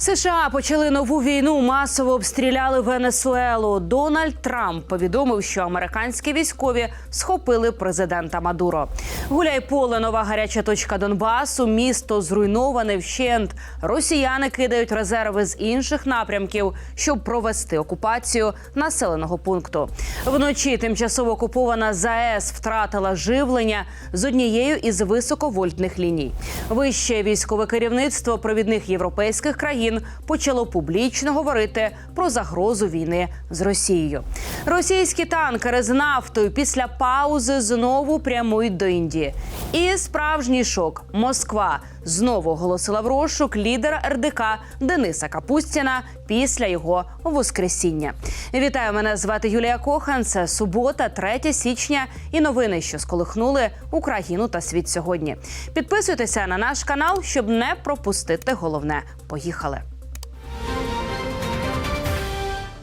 США почали нову війну. Масово обстріляли Венесуелу. Дональд Трамп повідомив, що американські військові схопили президента Мадуро. Гуляйполе, нова гаряча точка Донбасу. Місто зруйноване вщент. Росіяни кидають резерви з інших напрямків, щоб провести окупацію населеного пункту. Вночі тимчасово окупована ЗАЕС втратила живлення з однією із високовольтних ліній. Вище військове керівництво провідних європейських країн почало публічно говорити про загрозу війни з Росією. Російські танкери з нафтою після паузи знову прямують до Індії. І справжній шок Москва знову оголосила в розшук лідера РДК Дениса Капустіна після його воскресіння. Вітаю, мене звати Юлія Кохан. Це субота, 3 січня, і новини, що сколихнули Україну та світ сьогодні. Підписуйтеся на наш канал, щоб не пропустити головне. Поїхали.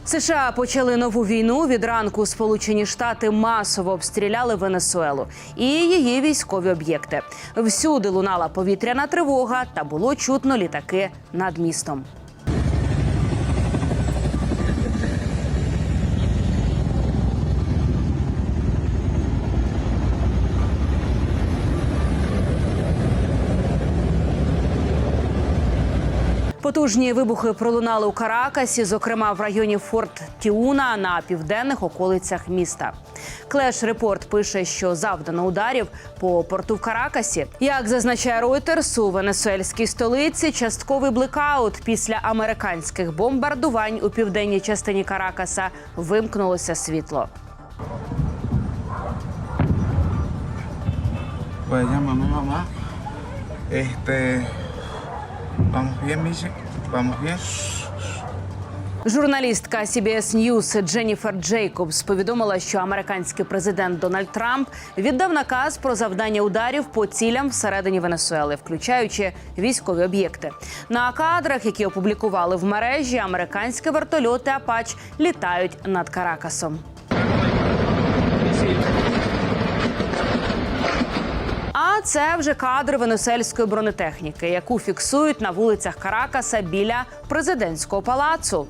США почали нову війну. Від ранку Сполучені Штати масово обстріляли Венесуелу і її військові об'єкти. Всюди лунала повітряна тривога та було чутно літаки над містом. Потужні вибухи пролунали у Каракасі, зокрема в районі Форт Тіуна на південних околицях міста. Клеш Репорт пише, що завдано ударів по порту в Каракасі. Як зазначає Reuters, у венесуельській столиці частковий блекаут після американських бомбардувань у південній частині Каракаса вимкнулося світло. Pues llámame mamá. Este. Vamos bien, Michi. Vamos bien. Журналістка CBS News Дженніфер Джейкобс повідомила, що американський президент Дональд Трамп віддав наказ про завдання ударів по цілям всередині Венесуели, включаючи військові об'єкти. На кадрах, які опублікували в мережі, американські вертольоти Апач літають над Каракасом. Це вже кадри венесельської бронетехніки, яку фіксують на вулицях Каракаса біля президентського палацу.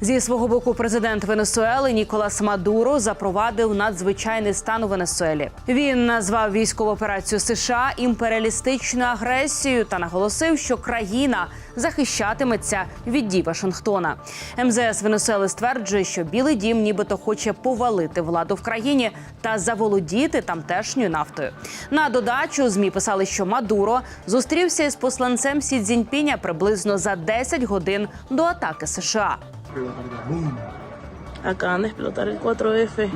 Зі свого боку, президент Венесуели Ніколас Мадуро запровадив надзвичайний стан у Венесуелі. Він назвав військову операцію США імперіалістичною агресією та наголосив, що країна захищатиметься від дій Вашингтона. МЗС Венесуели стверджує, що Білий Дім нібито хоче повалити владу в країні та заволодіти тамтешньою нафтою. На додачу змі писали, що Мадуро зустрівся із посланцем Сі Цзіньпіня приблизно за 10 годин до атаки США. Acaban de explotar el 4F.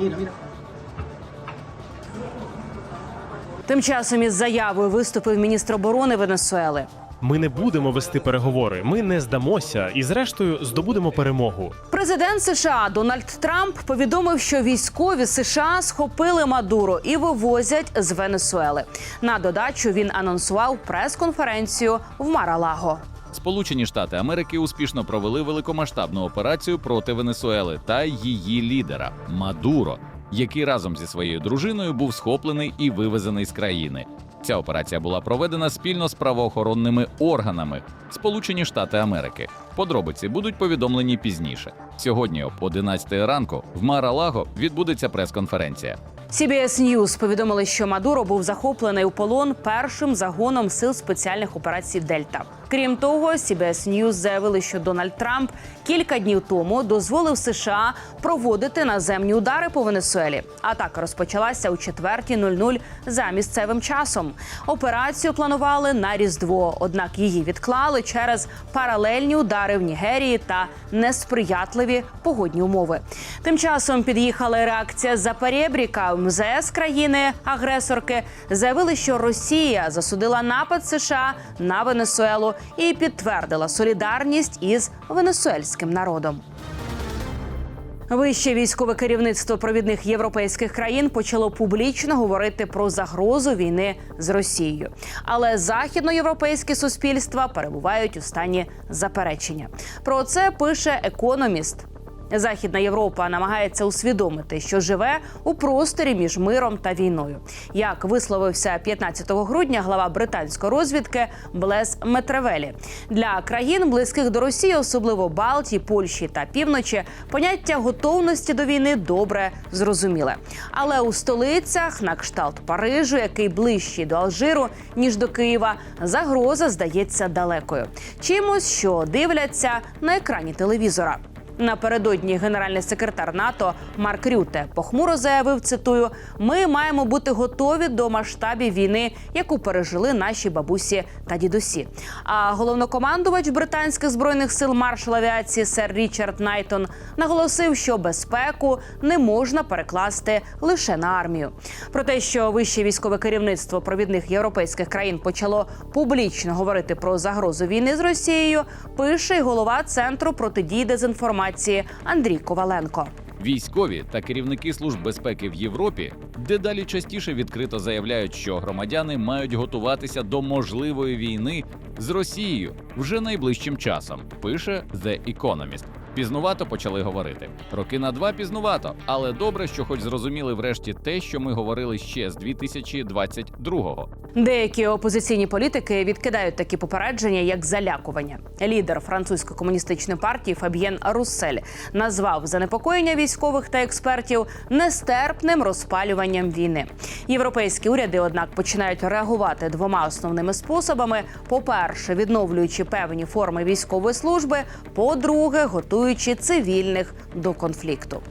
Тим часом із заявою виступив міністр оборони Венесуели. Ми не будемо вести переговори. Ми не здамося і, зрештою, здобудемо перемогу. Президент США Дональд Трамп повідомив, що військові США схопили Мадуро і вивозять з Венесуели. На додачу він анонсував прес-конференцію в Маралаго. Сполучені Штати Америки успішно провели великомасштабну операцію проти Венесуели та її лідера Мадуро, який разом зі своєю дружиною був схоплений і вивезений з країни. Ця операція була проведена спільно з правоохоронними органами Сполучені Штати Америки. Подробиці будуть повідомлені пізніше. Сьогодні, об 11 ранку, в Мара-Лаго відбудеться прес-конференція. CBS News повідомили, що Мадуро був захоплений у полон першим загоном сил спеціальних операцій Дельта. Крім того, CBS News заявили, що Дональд Трамп кілька днів тому дозволив США проводити наземні удари по Венесуелі. Атака розпочалася о 4.00 за місцевим часом. Операцію планували на різдво, однак її відклали через паралельні удари в Нігерії та несприятливі погодні умови. Тим часом під'їхала реакція за Перебріка. МЗС країни агресорки заявили, що Росія засудила напад США на Венесуелу і підтвердила солідарність із венесуельським народом. Вище військове керівництво провідних європейських країн почало публічно говорити про загрозу війни з Росією. Але західноєвропейські суспільства перебувають у стані заперечення. Про це пише економіст. Західна Європа намагається усвідомити, що живе у просторі між миром та війною. Як висловився 15 грудня глава британської розвідки Блес Метревелі для країн близьких до Росії, особливо Балтії, Польщі та півночі, поняття готовності до війни добре зрозуміле. Але у столицях, на кшталт Парижу, який ближчий до Алжиру ніж до Києва, загроза здається далекою. Чимось, що дивляться на екрані телевізора. Напередодні генеральний секретар НАТО Марк Рюте похмуро заявив: цитую: ми маємо бути готові до масштабів війни, яку пережили наші бабусі та дідусі. А головнокомандувач британських збройних сил маршал авіації сер Річард Найтон наголосив, що безпеку не можна перекласти лише на армію. Про те, що вище військове керівництво провідних європейських країн почало публічно говорити про загрозу війни з Росією, пише голова центру протидії дезінформації Андрій Коваленко. Військові та керівники служб безпеки в Європі дедалі частіше відкрито заявляють, що громадяни мають готуватися до можливої війни з Росією вже найближчим часом. Пише The Economist. Пізнувато почали говорити. Роки на два пізнувато, але добре, що хоч зрозуміли врешті те, що ми говорили ще з 2022-го. Деякі опозиційні політики відкидають такі попередження, як залякування. Лідер французької комуністичної партії Фаб'єн Руссель назвав занепокоєння військових та експертів нестерпним розпалюванням війни. Європейські уряди, однак, починають реагувати двома основними способами: по-перше, відновлюючи певні форми військової служби, по-друге, готуючи цивільних до конфлікту.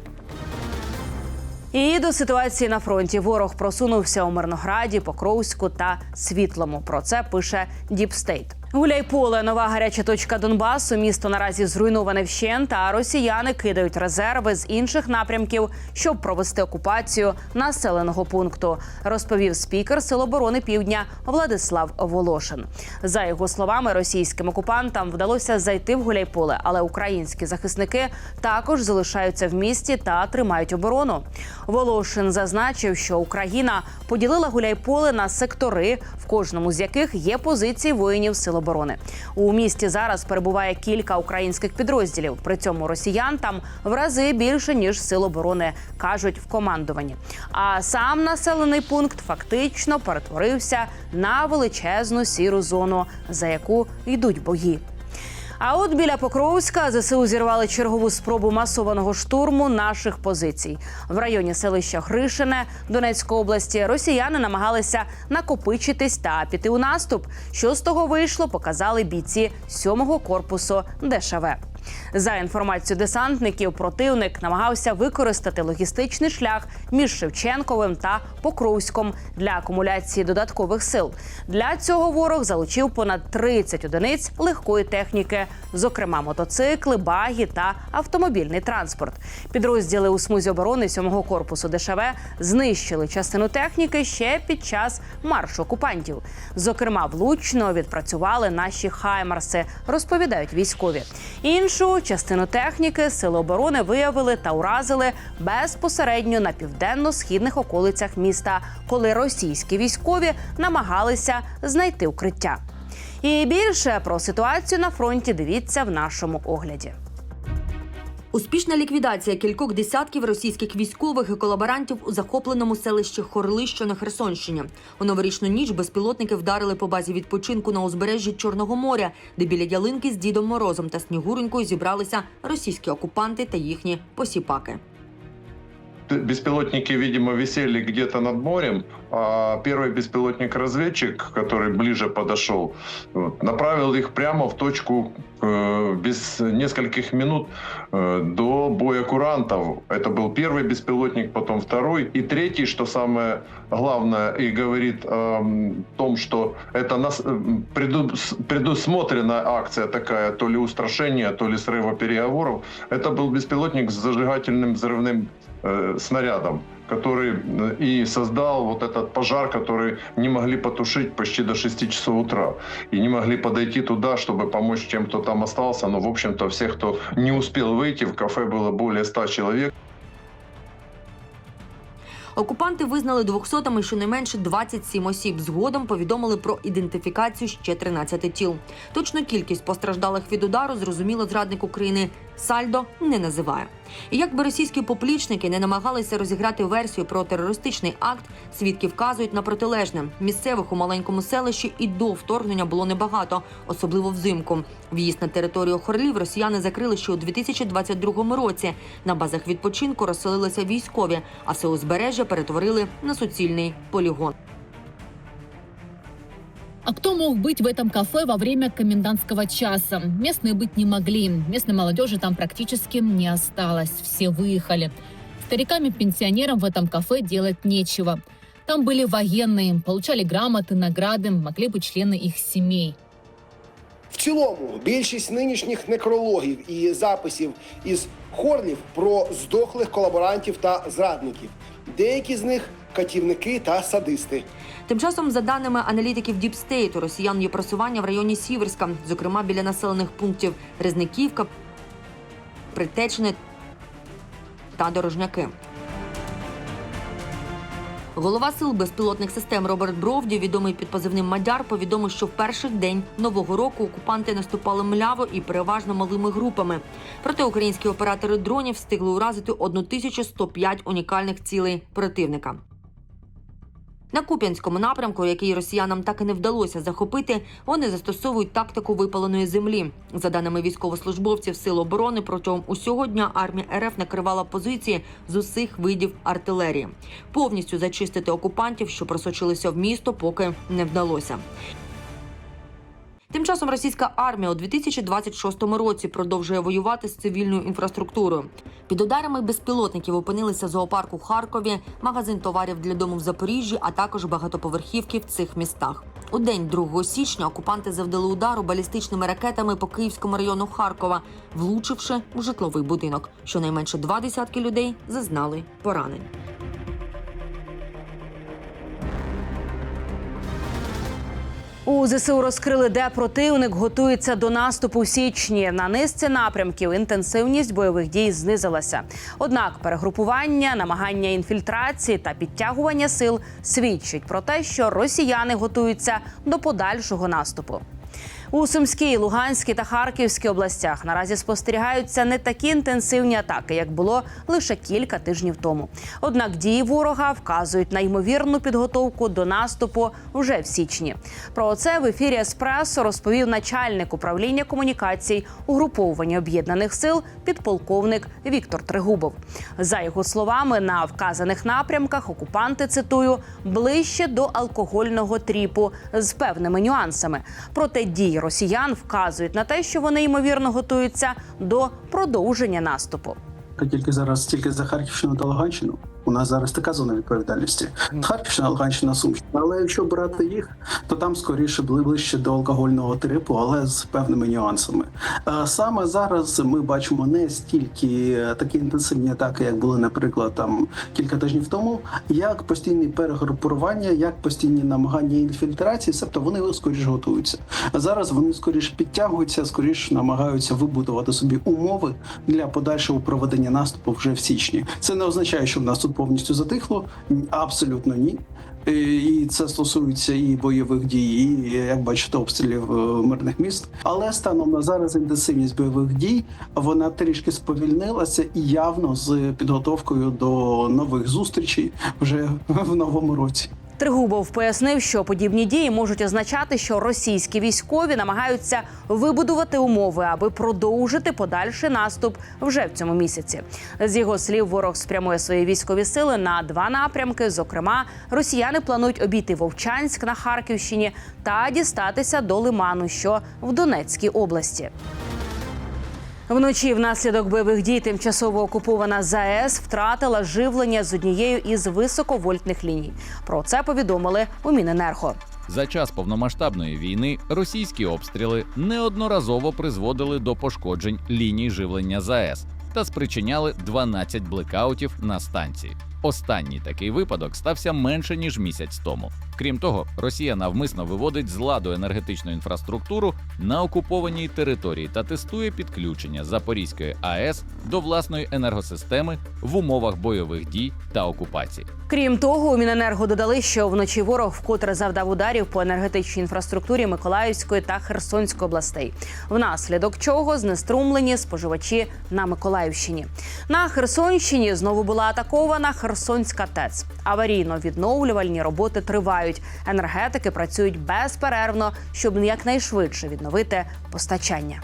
І до ситуації на фронті ворог просунувся у Мирнограді, Покровську та Світлому. Про це пише Діпстейт. Гуляйполе, нова гаряча точка Донбасу. Місто наразі зруйноване вщент, а росіяни кидають резерви з інших напрямків, щоб провести окупацію населеного пункту. Розповів спікер Сил оборони Півдня Владислав Волошин. За його словами, російським окупантам вдалося зайти в Гуляйполе, але українські захисники також залишаються в місті та тримають оборону. Волошин зазначив, що Україна поділила Гуляйполе на сектори, в кожному з яких є позиції воїнів Сил оборони. У місті зараз перебуває кілька українських підрозділів. При цьому росіян там в рази більше ніж сил оборони, кажуть в командуванні. А сам населений пункт фактично перетворився на величезну сіру зону, за яку йдуть бої. А от біля Покровська ЗСУ зірвали чергову спробу масованого штурму наших позицій в районі селища Гришине Донецької області. Росіяни намагалися накопичитись та піти у наступ. Що з того вийшло, показали бійці 7-го корпусу ДШВ. За інформацією десантників, противник намагався використати логістичний шлях між Шевченковим та Покровськом для акумуляції додаткових сил. Для цього ворог залучив понад 30 одиниць легкої техніки, зокрема мотоцикли, багі та автомобільний транспорт. Підрозділи у смузі оборони 7-го корпусу ДШВ знищили частину техніки ще під час маршу окупантів. Зокрема, влучно відпрацювали наші хаймарси, розповідають військові. Іншу частину техніки сили оборони виявили та уразили безпосередньо на південно-східних околицях міста, коли російські військові намагалися знайти укриття. І більше про ситуацію на фронті дивіться в нашому огляді. Успішна ліквідація кількох десятків російських військових і колаборантів у захопленому селищі Хорли, що на Херсонщині. У новорічну ніч безпілотники вдарили по базі відпочинку на узбережжі Чорного моря, де біля ялинки з Дідом Морозом та Снігуренькою зібралися російські окупанти та їхні посіпаки. Беспилотники, видимо, висели где-то над морем, а первый беспилотник-разведчик, который ближе подошел, направил их прямо в точку э, без нескольких минут э, до боя курантов. Это был первый беспилотник, потом второй. И третий, что самое главное, и говорит о м, том, что это нас, м, преду- предусмотренная акция такая, то ли устрашение, то ли срыва переговоров. Это был беспилотник с зажигательным взрывным э, снарядом, который э, и создал вот этот пожар, который не могли потушить почти до 6 часов утра. И не могли подойти туда, чтобы помочь тем, кто там остался. Но, в общем-то, всех, кто не успел выйти, в кафе было более 100 человек. Окупанти визнали 200-ми щонайменше 27 осіб. Згодом повідомили про ідентифікацію ще 13 тіл. Точну кількість постраждалих від удару зрозуміло зрадник України Сальдо не називає. І якби російські поплічники не намагалися розіграти версію про терористичний акт, свідки вказують на протилежне. Місцевих у маленькому селищі і до вторгнення було небагато, особливо взимку. В'їзд на територію Хорлів росіяни закрили ще у 2022 році. На базах відпочинку розселилися військові, а все узбережжя перетворили на суцільний полігон. А кто мог быть в этом кафе во время комендантского часа? Местные быть не могли. Местной молодежи там практически не осталось. Все выехали. Старикам и пенсионерам в этом кафе делать нечего. Там были военные, получали грамоты, награды, могли быть члены их семей. В цілому, більшість нинішніх некрологів і записів із хорлів про здохлих колаборантів та зрадників. Деякі з них катівники та садисти. Тим часом, за даними аналітиків Діпстейт, у росіян є просування в районі Сіверська, зокрема біля населених пунктів Резниківка, Притечне та Дорожняки. Голова сил безпілотних систем Роберт Бровді, відомий під позивним Мадяр, повідомив, що в перший день нового року окупанти наступали мляво і переважно малими групами. Проте українські оператори дронів встигли уразити 1105 унікальних цілей противника. На Куп'янському напрямку, який росіянам так і не вдалося захопити, вони застосовують тактику випаленої землі. За даними військовослужбовців Сил оборони, протягом усього дня армія РФ накривала позиції з усіх видів артилерії. Повністю зачистити окупантів, що просочилися в місто, поки не вдалося. Тим часом російська армія у 2026 році продовжує воювати з цивільною інфраструктурою. Під ударами безпілотників опинилися зоопарк у Харкові, магазин товарів для дому в Запоріжжі, а також багатоповерхівки в цих містах. У день 2 січня окупанти завдали удару балістичними ракетами по Київському району Харкова, влучивши у житловий будинок. Щонайменше два десятки людей зазнали поранень. У ЗСУ розкрили, де противник готується до наступу в січні. На низці напрямків інтенсивність бойових дій знизилася. Однак перегрупування, намагання інфільтрації та підтягування сил свідчить про те, що росіяни готуються до подальшого наступу. У Сумській, Луганській та Харківській областях наразі спостерігаються не такі інтенсивні атаки, як було лише кілька тижнів тому. Однак дії ворога вказують на ймовірну підготовку до наступу вже в січні. Про це в ефірі Еспресо розповів начальник управління комунікацій угруповування об'єднаних сил підполковник Віктор Тригубов. За його словами, на вказаних напрямках окупанти цитую ближче до алкогольного тріпу з певними нюансами. Проте дії росіян вказують на те, що вони ймовірно готуються до продовження наступу. тільки зараз тільки за Харківщину та Луганщину. У нас зараз така зона відповідальності. Харківщина, Луганщина, Сумщина. Але якщо брати їх, то там скоріше бли- ближче до алкогольного трипу, але з певними нюансами. Е, Саме зараз ми бачимо не стільки е, такі інтенсивні атаки, як були, наприклад, там кілька тижнів тому, як постійні перегрупування, як постійні намагання інфільтрації, себто вони скоріш готуються. Зараз вони скоріш підтягуються, скоріш намагаються вибудувати собі умови для подальшого проведення наступу вже в січні. Це не означає, що в нас тут повністю затихло. Абсолютно ні. І- І це стосується і бойових дій, і як бачите, обстрілів е, мирних міст. Але станом на зараз інтенсивність бойових дій вона трішки сповільнилася і явно з підготовкою до нових зустрічей вже в новому році. Тригубов пояснив, що подібні дії можуть означати, що російські військові намагаються вибудувати умови, аби продовжити подальший наступ вже в цьому місяці. З його слів, ворог спрямує свої військові сили на два напрямки. Зокрема, росіяни планують обійти Вовчанськ на Харківщині та дістатися до Лиману, що в Донецькій області. Вночі внаслідок бойових дій тимчасово окупована ЗАЕС втратила живлення з однією із високовольтних ліній. Про це повідомили у Міненерго. За час повномасштабної війни російські обстріли неодноразово призводили до пошкоджень ліній живлення ЗАЕС та спричиняли 12 блекаутів на станції. Останній такий випадок стався менше ніж місяць тому. Крім того, Росія навмисно виводить з ладу енергетичну інфраструктуру на окупованій території та тестує підключення Запорізької АЕС до власної енергосистеми в умовах бойових дій та окупації. Крім того, у Міненерго додали, що вночі ворог вкотре завдав ударів по енергетичній інфраструктурі Миколаївської та Херсонської областей, внаслідок чого знеструмлені споживачі на Миколаївщині. На Херсонщині знову була атакована Херсонська ТЕЦ. Аварійно-відновлювальні роботи тривають. Енергетики працюють безперервно, щоб якнайшвидше відновити постачання.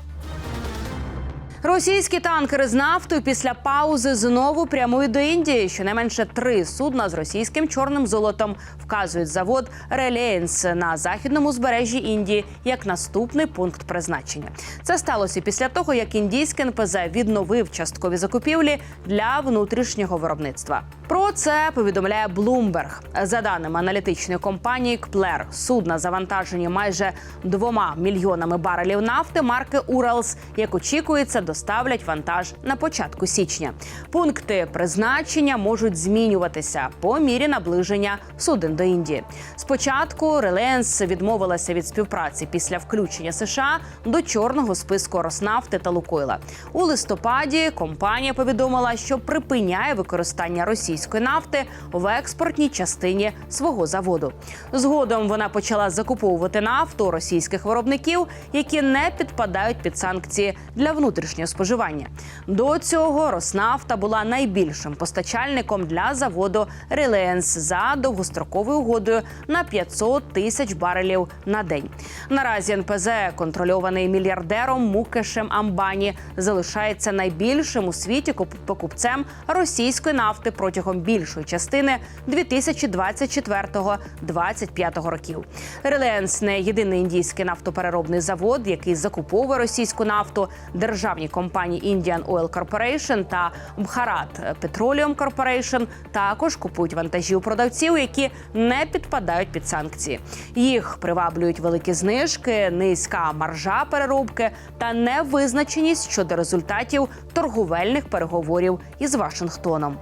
Російські танкери з нафтою після паузи знову прямують до Індії. Щонайменше три судна з російським чорним золотом вказують завод Релєнс на західному узбережжі Індії як наступний пункт призначення. Це сталося після того, як індійський НПЗ відновив часткові закупівлі для внутрішнього виробництва. Про це повідомляє Bloomberg. За даними аналітичної компанії Кплер, судна завантажені майже двома мільйонами барелів нафти марки Уралс, як очікується, доставлять вантаж на початку січня. Пункти призначення можуть змінюватися по мірі наближення суден до Індії. Спочатку Релеенс відмовилася від співпраці після включення США до чорного списку Роснафти та Лукойла. У листопаді компанія повідомила, що припиняє використання російської нафти в експортній частині свого заводу. Згодом вона почала закуповувати нафту російських виробників, які не підпадають під санкції для внутрішнього споживання. До цього Роснафта була найбільшим постачальником для заводу Релеенс за довгостроковою угодою на 500 тисяч барелів на день. Наразі НПЗ, контрольований мільярдером Мукешем Амбані, залишається найбільшим у світі куп- покупцем російської нафти протягом більшої частини 2024-2025 років. Релеенс не єдиний індійський нафтопереробний завод, який закуповує російську нафту. Державні компанії Indian Oil Corporation та Bharat Petroleum Corporation також купують вантажі у продавців, які не підпадають під санкції. Їх приваблюють великі знижки, низька маржа переробки та невизначеність щодо результатів торговельних переговорів із Вашингтоном.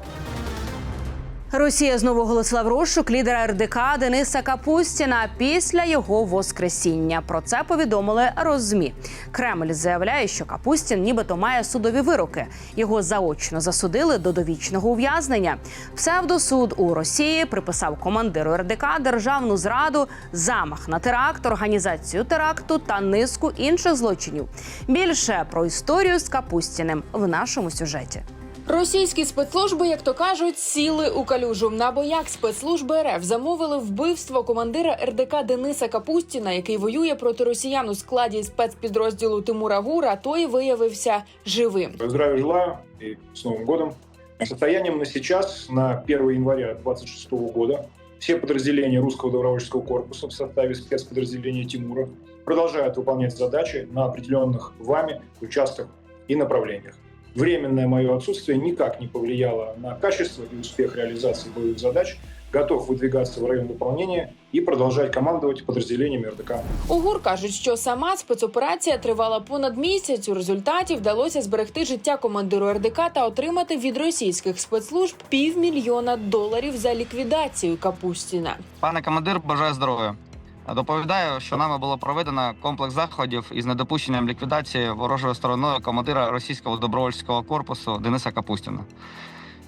Росія знову оголосила в розшук лідера РДК Дениса Капустіна після його воскресіння. Про це повідомили Розмі. Кремль заявляє, що Капустін нібито має судові вироки. Його заочно засудили до довічного ув'язнення. Псевдосуд у Росії приписав командиру РДК державну зраду, замах на теракт, організацію теракту та низку інших злочинів. Більше про історію з Капустіним в нашому сюжеті. Російські спецслужби, як то кажуть, сіли у калюжу. На боях спецслужби РФ замовили вбивство командира РДК Дениса Капустіна, який воює проти росіян у складі спецпідрозділу Тимура Гура. Той виявився живим. Здравия желаю и с Новым годом. Состоянием на сейчас, на 1 января 2026 года, все подразделения русского добровольческого корпуса в составе спецподразделения Тимура продолжают выполнять задачи на определенных вами участках и направлениях. Временное мое отсутствие никак не повлияло на качество и успех реализации боевых задач. Готов выдвигаться в район выполнения и продолжать командовать подразделениями РДК. У ГУР кажуть, що сама спецоперація тривала понад місяць. У результаті вдалося зберегти життя командиру РДК та отримати від російських спецслужб півмільйона доларів за ліквідацію Капустіна. Пане командир, бажаю здоров'я. Доповідаю, що нами було проведено комплекс заходів із недопущенням ліквідації ворожою стороною командира російського добровольського корпусу Дениса Капустіна.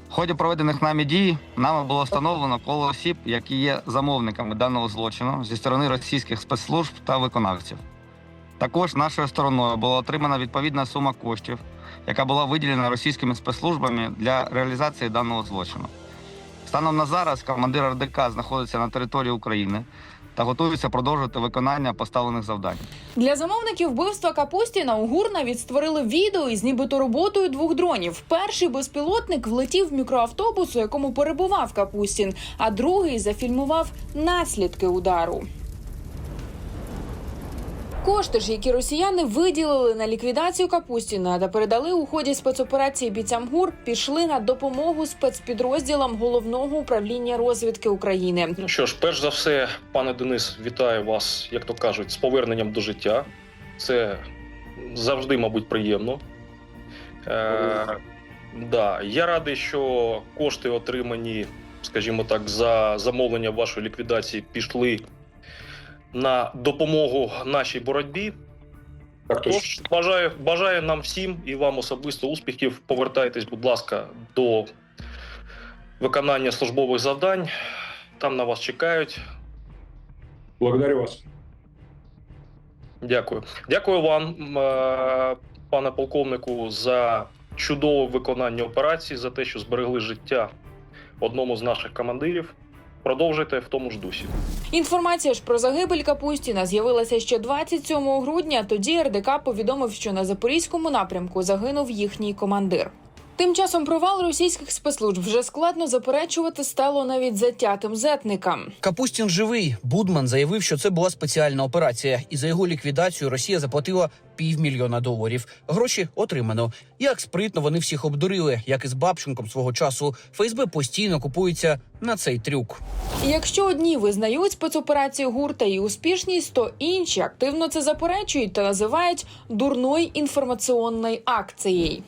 В ході проведених нами дій нами було встановлено коло осіб, які є замовниками даного злочину зі сторони російських спецслужб та виконавців. Також нашою стороною була отримана відповідна сума коштів, яка була виділена російськими спецслужбами для реалізації даного злочину. Станом на зараз командир РДК знаходиться на території України та готуються продовжити виконання поставлених завдань. Для замовників вбивства Капустіна у ГУР навіть створили відео із нібито роботою двох дронів. Перший безпілотник влетів в мікроавтобус, у якому перебував Капустін, а другий зафільмував наслідки удару. Кошти ж, які росіяни виділили на ліквідацію Капустіна та передали у ході спецоперації бійцям ГУР, пішли на допомогу спецпідрозділам головного управління розвідки України. Ну що ж, перш за все, пане Денис, вітаю вас, як то кажуть, з поверненням до життя. Це завжди, мабуть, приємно. Е, Да, я радий, що кошти, отримані, скажімо так, за замовлення вашої ліквідації, пішли на допомогу нашій боротьбі. Так. Тож бажаю, бажаю нам всім і вам особисто успіхів. Повертайтесь, будь ласка, до виконання службових завдань. Там на вас чекають. Благодарю вас. Дякую. Дякую вам, е, пане полковнику, за чудове виконання операції, за те, що зберегли життя одному з наших командирів. Продовжуйте в тому ж дусі. Інформація ж про загибель Капустіна з'явилася ще 27 грудня. Тоді РДК повідомив, що на запорізькому напрямку загинув їхній командир. Тим часом провал російських спецслужб вже складно заперечувати стало навіть затятим зетникам. Капустін живий. Будман заявив, що це була спеціальна операція, і за його ліквідацію Росія заплатила півмільйона доларів. Гроші отримано. Як спритно вони всіх обдурили, як і з Бабченком свого часу. ФСБ постійно купується на цей трюк. Якщо одні визнають спецоперацію ГУР та її успішність, то інші активно це заперечують та називають дурною інформаційною акцією.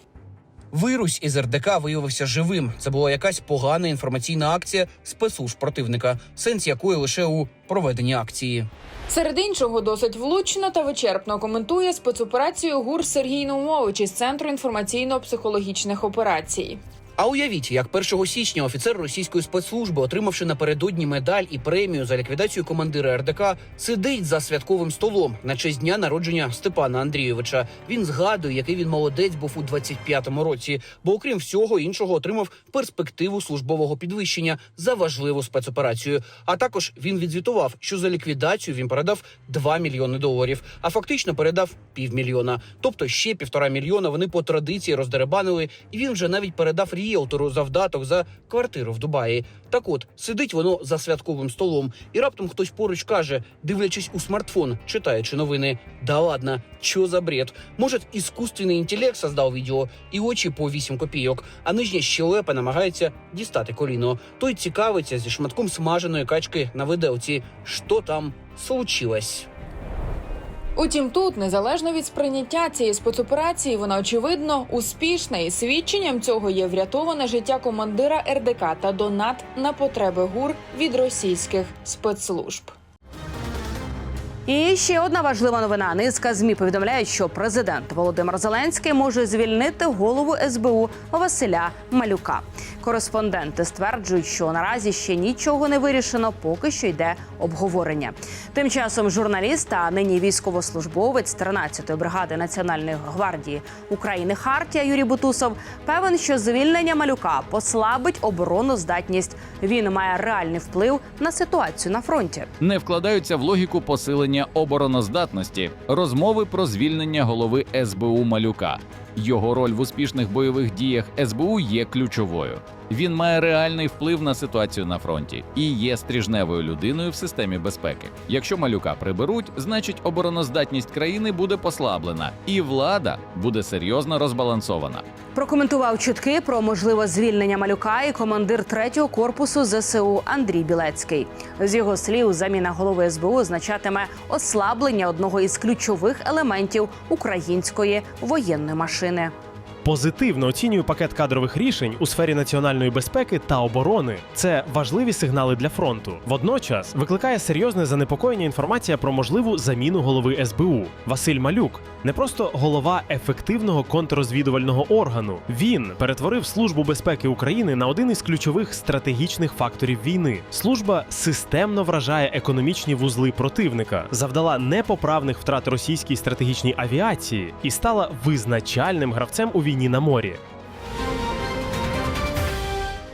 Вирусь із РДК виявився живим. Це була якась погана інформаційна акція спецслужб противника, сенс якої лише у проведенні акції. Серед іншого, досить влучно та вичерпно коментує спецоперацію ГУР Сергій Наумович із центру інформаційно-психологічних операцій. А уявіть, як 1 січня офіцер російської спецслужби, отримавши напередодні медаль і премію за ліквідацію командира РДК, сидить за святковим столом на честь дня народження Степана Андрійовича. Він згадує, який він молодець був у 25-му році, бо окрім всього іншого отримав перспективу службового підвищення за важливу спецоперацію. А також він відзвітував, що за ліквідацію він передав 2 мільйони доларів, а фактично передав півмільйона. Тобто ще півтора мільйона вони по традиції роздеребанили, і він вже навіть передав ріелтору завдаток за квартиру в Дубаї. Так от сидить воно за святковим столом, і раптом хтось поруч каже, дивлячись у смартфон, читаючи новини. Да ладно, що за бред? Може, іскусственний інтелект создав відео і очі по 8 копійок, а нижня щелепа намагається дістати коліно. Той цікавиться зі шматком смаженої качки на виделці. Що там случилось? Утім, тут незалежно від сприйняття цієї спецоперації, вона очевидно успішна, і свідченням цього є врятоване життя командира РДК та донат на потреби ГУР від російських спецслужб. І ще одна важлива новина. Низка змі повідомляють, що президент Володимир Зеленський може звільнити голову СБУ Василя Малюка. Кореспонденти стверджують, що наразі ще нічого не вирішено, поки що йде обговорення. Тим часом журналіст, а нині військовослужбовець 13-ї бригади Національної гвардії України Хартія Юрій Бутусов певен, що звільнення малюка послабить обороноздатність. Він має реальний вплив на ситуацію на фронті. Не вкладаються в логіку посилення обороноздатності, розмови про звільнення голови СБУ Малюка. Його роль в успішних бойових діях СБУ є ключовою. Він має реальний вплив на ситуацію на фронті і є стріжневою людиною в системі безпеки. Якщо малюка приберуть, значить обороноздатність країни буде послаблена, і влада буде серйозно розбалансована. Прокоментував чутки про можливе звільнення малюка і командир третього корпусу ЗСУ Андрій Білецький. З його слів, заміна голови СБУ означатиме ослаблення одного із ключових елементів української воєнної машини. Позитивно оцінюю пакет кадрових рішень у сфері національної безпеки та оборони. Це важливі сигнали для фронту. Водночас викликає серйозне занепокоєння інформація про можливу заміну голови СБУ. Василь Малюк не просто голова ефективного контррозвідувального органу. Він перетворив службу безпеки України на один із ключових стратегічних факторів війни. Служба системно вражає економічні вузли противника, завдала непоправних втрат російській стратегічній авіації і стала визначальним гравцем у війні на морі.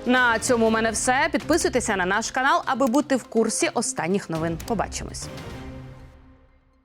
На цьому у мене все. Підписуйтеся на наш канал, аби бути в курсі останніх новин. Побачимось.